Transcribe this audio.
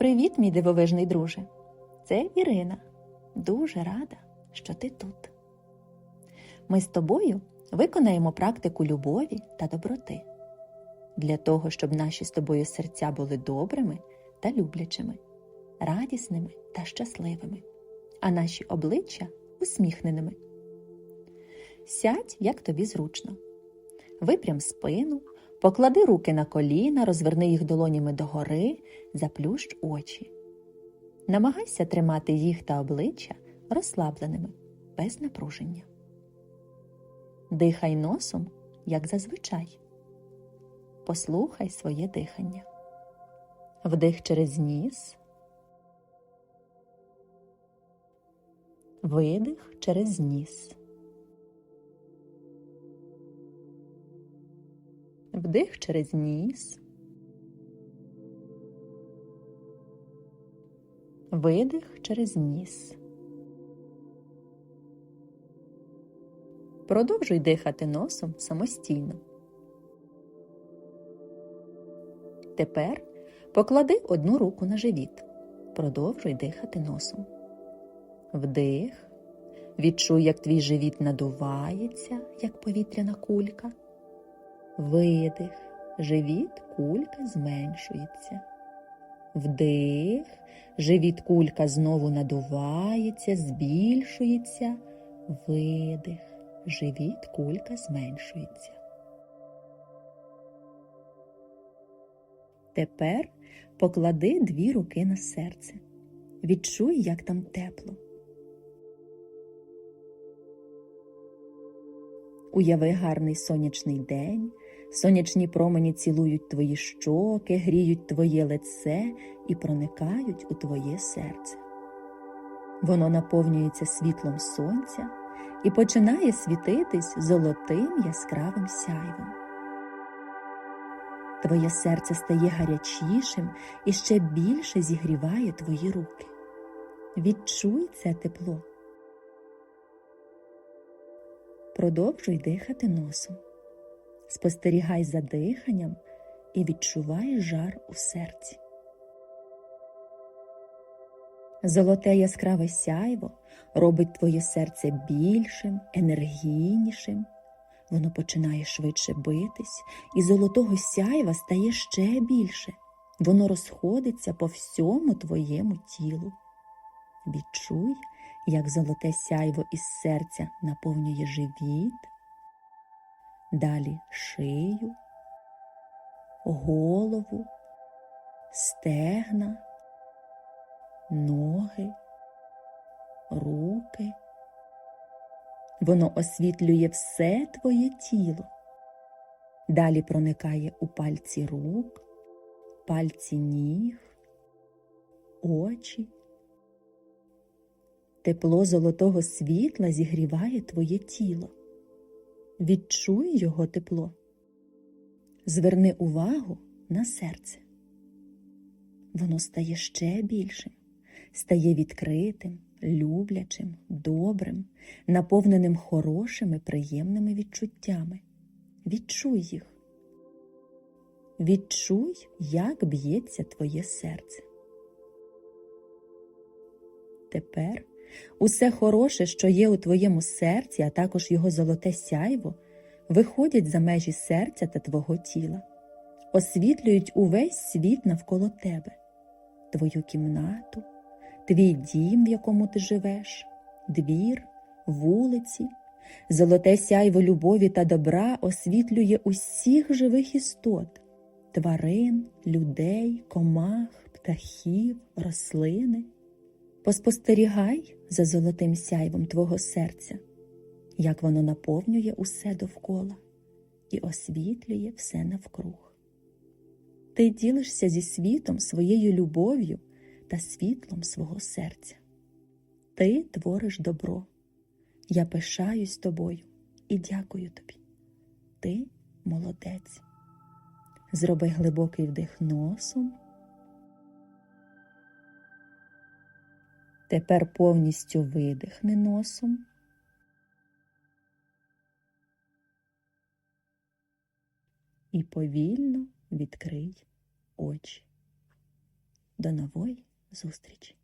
Привіт, мій дивовижний друже. Це Ірина. Дуже рада, що ти тут. Ми з тобою виконаємо практику любові та доброти для того, щоб наші з тобою серця були добрими та люблячими, радісними та щасливими, а наші обличчя усміхненими. Сядь, як тобі зручно. Випрям спину, поклади руки на коліна, розверни їх долонями догори, заплющ очі. Намагайся тримати їх та обличчя розслабленими, без напруження. Дихай носом, як зазвичай. Послухай своє дихання. Вдих через ніс. Видих через ніс. Вдих через ніс. Видих через ніс. Продовжуй дихати носом самостійно. Тепер поклади одну руку на живіт. Продовжуй дихати носом. Вдих. Відчуй, як твій живіт надувається, як повітряна кулька. Видих. Живіт кулька зменшується. Вдих. Живіт кулька знову надувається, збільшується. Видих. Живіт кулька зменшується. Тепер поклади дві руки на серце. Відчуй, як там тепло. Уяви гарний сонячний день, сонячні промені цілують твої щоки, гріють твоє лице і проникають у твоє серце. Воно наповнюється світлом сонця і починає світитись золотим яскравим сяйвом. Твоє серце стає гарячішим і ще більше зігріває твої руки. Відчуй це тепло. Продовжуй дихати носом. Спостерігай за диханням і відчувай жар у серці. Золоте яскраве сяйво робить твоє серце більшим, енергійнішим. Воно починає швидше битись, і золотого сяйва стає ще більше. Воно розходиться по всьому твоєму тілу. Відчуй, як золоте сяйво із серця наповнює живіт, далі шию, голову, стегна, ноги, руки. Воно освітлює все твоє тіло. Далі проникає у пальці рук, пальці ніг, очі. Тепло золотого світла зігріває твоє тіло. Відчуй його тепло. Зверни увагу на серце. Воно стає ще більшим, стає відкритим, люблячим, добрим, наповненим хорошими, приємними відчуттями. Відчуй їх. Відчуй, як б'ється твоє серце. Тепер усе хороше, що є у твоєму серці, а також його золоте сяйво, виходять за межі серця та твого тіла, освітлюють увесь світ навколо тебе, твою кімнату, твій дім, в якому ти живеш, двір, вулиці. Золоте сяйво любові та добра освітлює усіх живих істот, тварин, людей, комах, птахів, рослини. Поспостерігай за золотим сяйвом твого серця, як воно наповнює усе довкола і освітлює все навкруг. Ти ділишся зі світом своєю любов'ю та світлом свого серця. Ти твориш добро. Я пишаюсь тобою і дякую тобі. Ти молодець. Зроби глибокий вдих носом. Тепер повністю видихни носом. І повільно відкрий очі. До нової зустрічі!